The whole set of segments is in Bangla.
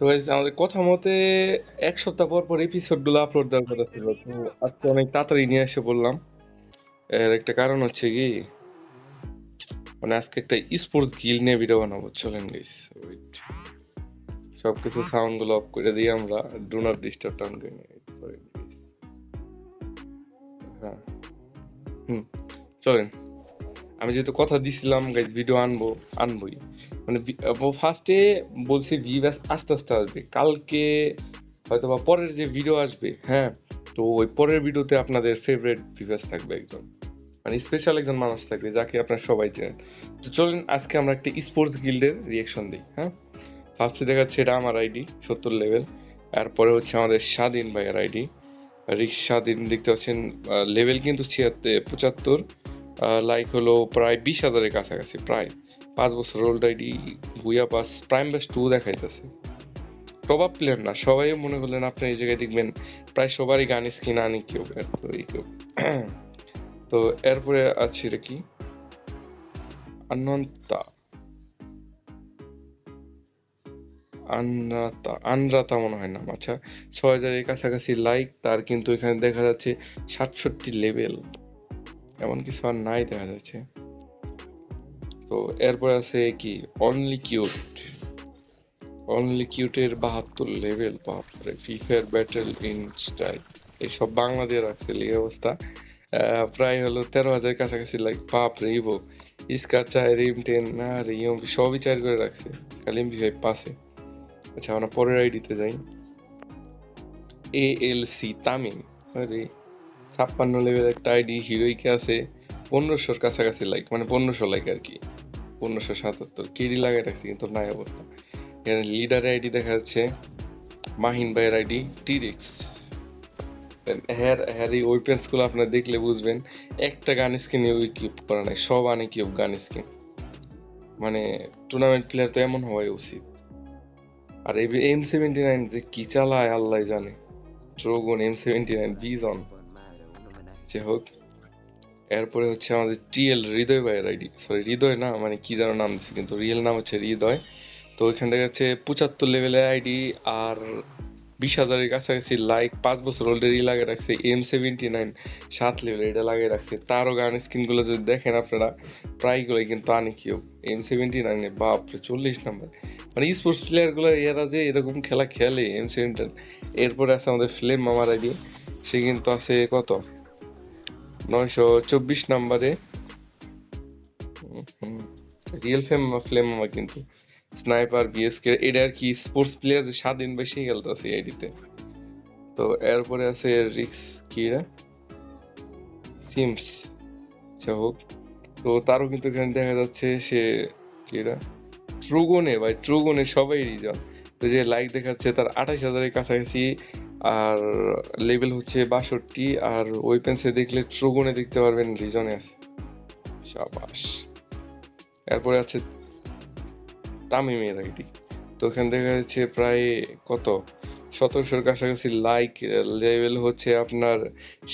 তো আমাদের কথা মতে এক সপ্তাহ পর পর আপলোড দেওয়ার কথা ছিল, তো আজকে অনেক তাড়াতাড়ি নিয়ে এসে বললাম। এর একটা কারণ হচ্ছে কি মানে আজকে একটা স্পোর্টস গিল নিয়ে ভিডিও বানাবো, চলেন গাইস সাউন্ডগুলো অফ করে দিয়ে আমরা ডু নট ডিস্টার্ব টাউন করে. হ্যাঁ চলেন। আমি যেহেতু কথা দিছিলাম গাইজ ভিডিও আনব, আনবোই। মানে ফার্স্টে বলছি ভিউ আস্তে আস্তে আসবে। কালকে হয়তো বা পরের যে ভিডিও আসবে হ্যাঁ তো ওই পরের ভিডিওতে আপনাদের ফেভারিট ভিউয়ার্স থাকবে একজন। মানে স্পেশাল একজন মানুষ থাকবে, যাকে আপনারা সবাই চেনেন। তো চলুন, আজকে আমরা একটা স্পোর্টস গিল্ডের রিয়েকশন দিই হ্যাঁ? ফার্স্টে দেখাচ্ছে এটা আমার আইডি সত্তর লেভেল তারপরে হচ্ছে আমাদের স্বাধীন ভাইয়ের আইডি রিক্স স্বাধীন দেখতে পাচ্ছেন লেভেল কিন্তু ছিয়াত্তর, পঁচাত্তর। লাইক হলো প্রায় বিশ হাজারের কাছাকাছি, প্রায়। পাঁচ বছর old ID Bhuiyan pass prime base two দেখাইতেছে। প্রভাব প্লেয়ার না, সবাই মনে করলেন আপনি এই জায়গায় দেখবেন প্রায় সবারই গান স্কিন আনি কেউ কেউ। তো এরপরে আছে এটা কি? আনন্তা। আনরাতা আনরাতা মনে হয় নাম আচ্ছা। ছয় হাজারের কাছাকাছি লাইক তার কিন্তু এখানে দেখা যাচ্ছে সাতষট্টি লেভেল এমন কিছু আর নাই দেখা যাচ্ছে। তো এরপর আছে কি? অনলি কিউট অনলি কিউটের বাহাত্তর লেভেল বাপরে free fire battle in style এইসব বাংলাদেশ রাখছে লিগ অবস্থা। প্রায় হলো তেরো হাজার কাছাকাছি লাইক বাপ রে ইভো ইস্কার চায় রিম টেন, না রে সবই চার করে রাখছে। এমবি ফাইভ পাশে আচ্ছা আমরা পরের আইডিতে যাই। এ এল সি তামিম আরে, ছাপ্পান্ন লেভেল একটা আইডি হিরোইকে আছে। পনেরোশোর কাছাকাছি লাইক মানে পনেরোশো লাইক আর কি। পনেরোশো সাতাত্তর, কেডি লাগাই রাখছে কিন্তু নাই অবস্থা। এখানে লিডার আইডি দেখা যাচ্ছে, মাহিন ভাইয়ের আইডি টিরিক্স হ্যার হ্যার এই ওয়েপেন্সগুলো আপনারা দেখলে বুঝবেন, একটা গান স্কিন কিউব করা নাই, সব আনে কিউব গান স্কিন মানে টুর্নামেন্ট প্লেয়ার তো এমন হওয়াই উচিত। আর এই এম সেভেন্টি নাইন যে কি চালায়, আল্লাহ জানে। ড্রোগন এম সেভেন্টি নাইন বিজন যে হোক। এরপরে হচ্ছে আমাদের টিএল হৃদয় ভাইয়ের আইডি। সরি হৃদয় না মানে কি যেন নাম দিচ্ছে, কিন্তু রিয়েল নাম হচ্ছে হৃদয়। তো ওইখান থেকে হচ্ছে পঁচাত্তর লেভেলের আইডি আর বিশ হাজারের কাছাকাছি লাইক পাঁচ বছর অলরেডি লাগিয়ে রাখছে এম সেভেন্টি নাইন সাত লেভেল এটা লাগিয়ে রাখছে। তারও গান স্ক্রিনগুলো যদি দেখেন আপনারা, প্রায়গুলোই কিন্তু আনি কেউ এম সেভেন্টি নাইনে বাপরে, চল্লিশ নাম্বার মানে স্পোর্টস প্লেয়ারগুলো এরা যে এরকম খেলা খেলে এম সেভেন্টি এরপরে আছে আমাদের ফ্লেম মামার আইডি। সে কিন্তু আছে কত? নয়শো চব্বিশ নাম্বারে। রিয়েল ফেম ফ্লেম মামা কিন্তু। স্নাইপার বিএসকে এটা আর কি স্পোর্টস প্লেয়ার যে স্বাধীন বেশি খেলতেছে আইডিতে তো। এরপরে আছে রিক্স কি সিমস যা হোক। তো তারও কিন্তু এখানে দেখা যাচ্ছে সে কি রে ট্রুগনে ভাই ট্রুগনে সবাই রিজন তো যে লাইক দেখাচ্ছে তার আঠাশ হাজারের কাছাকাছি আর লেভেল হচ্ছে বাষট্টি, আর ওয়েপেন্সে দেখলে ট্রুগনে দেখতে পারবেন রিজনে আছে। সাবাস। এরপরে আছে তামিমের আইডি তো ওখানে দেখা যাচ্ছে প্রায় কত? সতেরোশোর কাছাকাছি লাইক লেভেল হচ্ছে আপনার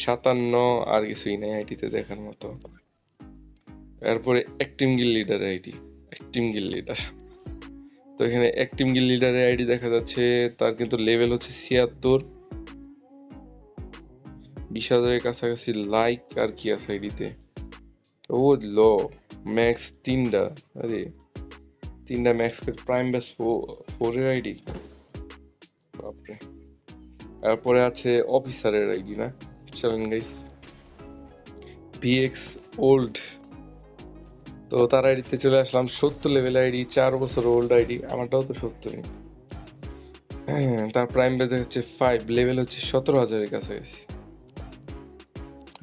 সাতান্ন, আর কিছুই নেই আইডিতে দেখার মতো। এরপরে অ্যাক্টিম গিল লিডার আইডি অ্যাক্টিম গিল লিডার তো এখানে অ্যাক্টিম গিল লিডারের আইডি দেখা যাচ্ছে, তার কিন্তু লেভেল হচ্ছে ছিয়াত্তর। বিশ হাজারের কাছাকাছি লাইক আর কি আছে আইডিতে? ও ল ম্যাক্স তিনটা, আরে, তিনটা ম্যাক্স প্রাইম ব্যাস ফোরের আইডি? বাপরে। তারপরে আছে অফিসারের আইডি না? চলেন গাইস ভিএক্স ওল্ড তো তার আইডিতে চলে আসলাম, সত্তর লেভেল আইডি, চার বছর ওল্ড আইডি, আমারটাও তো সত্তরই তার প্রাইম বেজ হচ্ছে ফাইভ লেভেল হচ্ছে সতেরো হাজারের কাছাকাছি।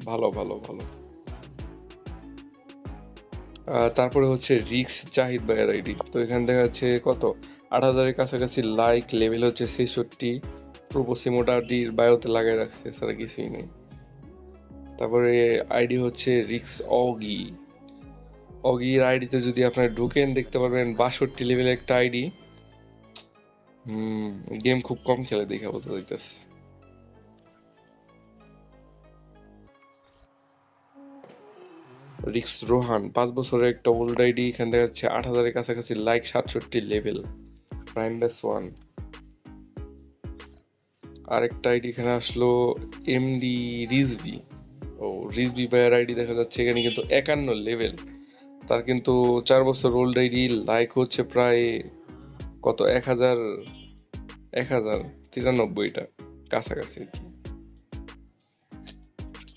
ভালো ভালো ভালো। তারপরে হচ্ছে রিক্স জাহিদ ভাইয়ের আইডি। তো এখানে দেখা যাচ্ছে কত? আট হাজারের কাছাকাছি লাইক লেভেল হচ্ছে ছেষট্টি। প্রোপোসি মোটামুটির বায়োতে লাগাই রাখছে, এছাড়া কিছুই নেই। তারপরে আইডি হচ্ছে রিক্স অগি। অগির আইডিতে যদি আপনার ঢুকেন, দেখতে পারবেন বাষট্টি লেভেলের একটা আইডি হুম গেম খুব কম খেলে, দেখা বলতে যাইতেছে। রিক্স রোহান, পাঁচ বছরের একটা ওল্ড আইডি এখান দেখা যাচ্ছে আট হাজারের কাছাকাছি লাইক সাতষট্টি লেভেল ব্যাস ওয়ান আরেকটা আইডি এখানে আসলো এমডি রিজবি ও রিজবি ভাইয়ের আইডি দেখা যাচ্ছে এখানে কিন্তু একান্ন লেভেল তার কিন্তু চার বছর ওল্ড আইডি লাইক হচ্ছে প্রায় কত? এক হাজার এক হাজার তিরানব্বইটা কাছাকাছি।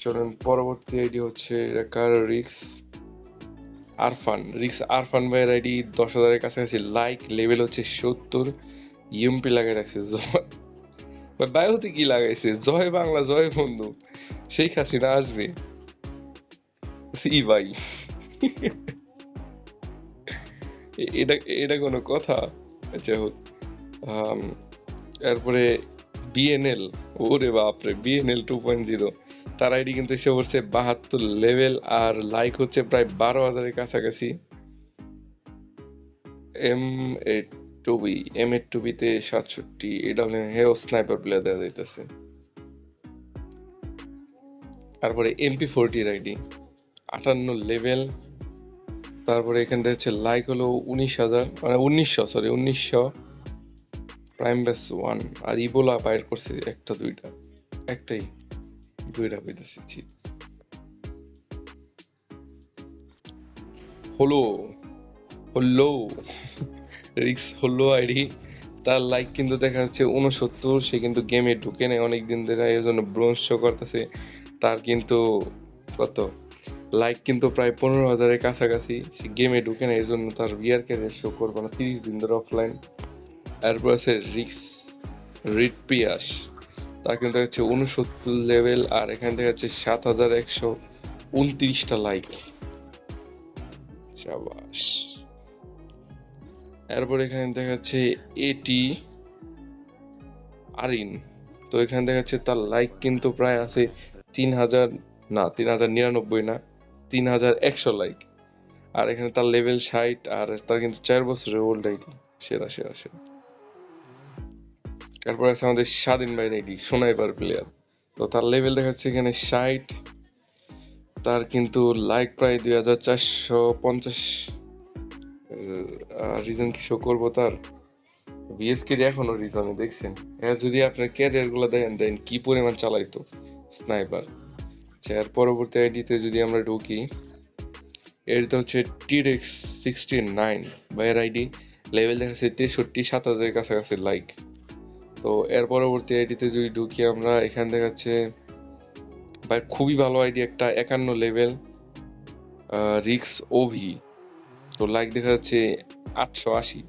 চলুন পরবর্তী আইডি হচ্ছে কার রিক্স আরফান রিক্স আরফান ভাইয়ের আইডি দশ হাজারের কাছাকাছি। লাইক লেভেল হচ্ছে সত্তর ইউএমপি লাগাই রাখছে জয়। বায়োতে কি লাগাইছে? জয় বাংলা জয় বন্ধু। শেখ হাসিনা আসবে। ই ভাই। এটা এটা কোনো কথা? আচ্ছা হোক। আম, এরপরে বিএনএল ওরে বাপরে বিএনএল টু পয়েন্ট জিরো তার আইডি কিন্তু এসে পড়ছে বাহাত্তর লেভেল আর লাইক হচ্ছে প্রায় বারো হাজারের কাছাকাছি। M eight two B M eight টুবিতে সাতষট্টি এটা হলে হেও স্নাইপার প্লেয়ার দেওয়া যাইতেছে। তারপরে এমপি ফোরটির আইডি, আটান্ন লেভেল। তারপরে এখানটা হচ্ছে লাইক হলো উনিশ হাজার মানে উনিশশো সরি উনিশশো। প্রাইম ব্যাস ওয়ান আর ইবোলা বাইর করছে একটা, দুইটা, একটাই। দুইটা পাইতেছি জি। হলো হলো রিক্স হলো আইডি তার লাইক কিন্তু দেখা যাচ্ছে উনসত্তর সে কিন্তু গেমে ঢুকে নেয় অনেকদিন ধরে এর জন্য ব্রোঞ্জ শো করতেছে তার কিন্তু কত লাইক কিন্তু প্রায় পনেরো হাজারের কাছাকাছি সে গেমে ঢুকে নেয় এর জন্য তার বিয়ার ক্যারিয়ার শো করবে না তিরিশ দিন ধরে অফলাইন এরপর আছে রিক্স রিড পিয়াস তার কিন্তু হচ্ছে উনসত্তর লেভেল আর এখান থেকে হচ্ছে সাত হাজার একশো উনত্রিশটা লাইক এরপর এখানে দেখা যাচ্ছে এটি আরিন তো এখানে দেখা যাচ্ছে তার লাইক কিন্তু প্রায় আছে তিন হাজার, না, তিন হাজার নিরানব্বই না, তিন হাজার একশো লাইক আর এখানে তার লেভেল ষাট আর তার কিন্তু চার বছরের ওল্ড আইডি সেরা সেরা সেরা। তারপর আছে আমাদের স্বাধীন বাইরে আইডি সোনাইবার প্লেয়ার তো তার লেভেল দেখাচ্ছে এখানে ষাট। তার কিন্তু লাইক প্রায় দুই হাজার চারশো পঞ্চাশ। রিজন কি শো করব তার? বিএসকে এখনও রিজনে দেখছেন? এর যদি আপনার ক্যারিয়ারগুলো দেখেন দেন কি পরিমাণ চালাইতো স্নাইপার এর পরবর্তী আইডিতে যদি আমরা ঢুকি এরটা হচ্ছে টিরেক্স সিক্সটি নাইন বাইয়ের আইডি লেভেল দেখাচ্ছে তেষট্টি, সাত হাজারের কাছাকাছি লাইক তো এর পরবর্তী আইডিতে যদি ঢুকি আমরা, এখানে দেখাচ্ছে ভাই, খুবই ভালো আইডি একটা একান্ন লেভেল রিক্স ওভি তো লাইক দেখা যাচ্ছে আটশো আশি।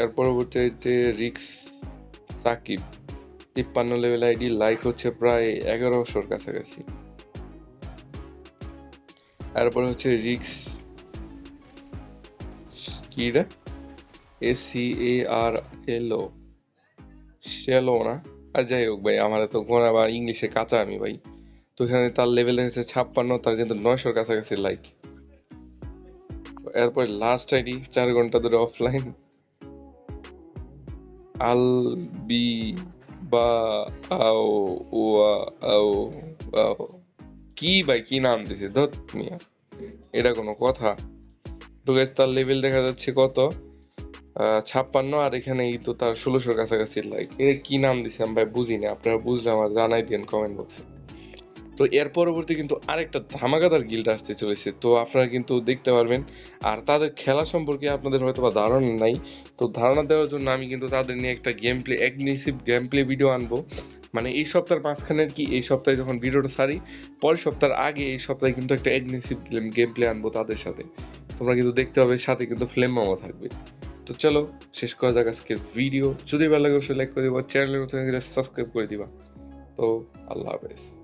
এর পরবর্তীতে রিক্স সাকিব। তিপ্পান্ন লেভেল আইডি লাইক হচ্ছে প্রায় এগারোশোর কাছাকাছি। এরপর হচ্ছে রিক্স কি এস সি এ আর এল ও না? আর যাই হোক ভাই, আমার তো গোনা বা ইংলিশে কাঁচা আমি ভাই। তো এখানে তার লেভেল দেখাচ্ছে ছাপ্পান্ন, তার কিন্তু নয়শোর কাছাকাছি লাইক এরপর লাস্ট আইডি চার ঘণ্টা ধরে অফলাইন আল বি বা আও ওয়া আও আও কি ভাই, কি নাম দিছে? ধত মিয়া। এটা কোনো কথা। তো তার লেভেল দেখা যাচ্ছে কত? ছাপ্পান্ন আর এখানে এই তো তার ষোলোশোর কাছাকাছি লাইক এর কি নাম দিছে আমি ভাই বুঝিনি, আপনারা বুঝলে আমার জানাই দিন কমেন্ট বক্সে তো এর পরবর্তী কিন্তু আরেকটা ধামাকাদার গিল্ড আসতে চলেছে, তো আপনারা কিন্তু দেখতে পারবেন। আর তাদের খেলা সম্পর্কে আপনাদের হয়তো বা ধারণা নাই, তো ধারণা দেওয়ার জন্য আমি কিন্তু তাদের নিয়ে একটা game play aggressive game play video আনব। মানে এই সপ্তাহের মাঝখানে কি, এই সপ্তাহে যখন ভিডিওটা ছাড়ি, পরের সপ্তাহের আগে এই সপ্তাহে কিন্তু একটা অ্যাগ্রেসিভ গেম প্লে আনব তাদের সাথে। তোমরা কিন্তু দেখতে পাবে, সাথে কিন্তু ফ্লেম মামা থাকবে। তো চলো, শেষ করা যাক আজকের ভিডিও যদি ভালো লাগে অবশ্যই লাইক করে দিবা চ্যানেলের মতো সাবস্ক্রাইব করে দিবা। তো, আল্লাহ হাফেজ।